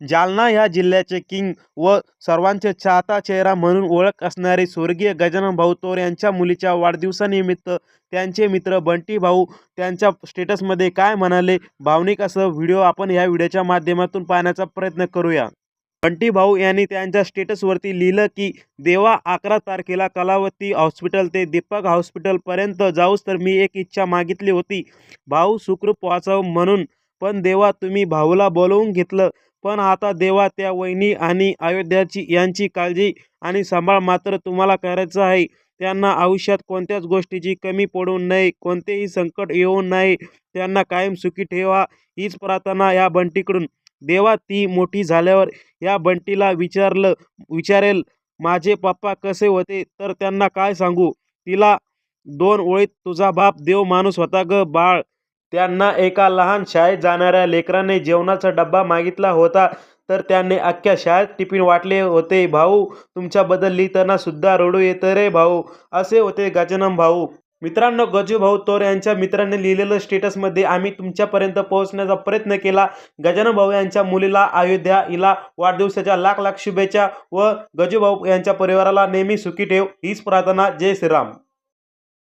जालना ह्या जिल्ह्याचे किंग व सर्वांचे चाहता चेहरा म्हणून ओळख असणारे स्वर्गीय गजानन भाऊ तोर यांच्या मुलीच्या वाढदिवसानिमित्त त्यांचे मित्र बंटी भाऊ त्यांच्या स्टेटसमध्ये काय म्हणाले? भावनिक असं व्हिडिओ आपण या व्हिडिओच्या माध्यमातून पाहण्याचा प्रयत्न करूया. बंटी भाऊ यांनी त्यांच्या स्टेटसवरती लिहिलं की देवा अकरा तारखेला कलावती हॉस्पिटल ते दीपक हॉस्पिटलपर्यंत जाऊस तर मी एक इच्छा मागितली होती. भाऊ सुखरूप पोहाचावं म्हणून पण देवा तुम्ही भाऊला बोलवून घेतलं. पण आता देवा त्या वहिनी आणि अयोध्याची यांची काळजी आणि सांभाळ मात्र तुम्हाला करायचं आहे. त्यांना आयुष्यात कोणत्याच गोष्टीची कमी पडू नये कोणतेही संकट येऊ नये. त्यांना कायम सुखी ठेवा हीच प्रार्थना या बंटीकडून. देवा ती मोठी झाल्यावर या बंटीला विचारलं विचारेल माझे पप्पा कसे होते? तर त्यांना काय सांगू? तिला दोन ओळीत तुझा बाप देव माणूस होता ग बाळ. त्यांना एका लहान शाळेत जाणाऱ्या लेकराने जेवणाचा डब्बा मागितला होता तर त्याने अख्ख्या शाळेत टिफिन वाटले होते. भाऊ तुमच्याबद्दल लिहिताना सुद्धा रडू येतं रे भाऊ असे होते गजानन भाऊ. मित्रांनो गजू भाऊ तोर यांच्या मित्राने लिहिलेलं स्टेटसमध्ये आम्ही तुमच्यापर्यंत पोहोचण्याचा प्रयत्न केला. गजानन भाऊ यांच्या मुलीला अयोध्या हिला वाढदिवसाच्या लाख लाख शुभेच्छा व गजू भाऊ यांच्या परिवाराला नेहमी सुखी ठेव. हीच प्रार्थना. जय श्रीराम.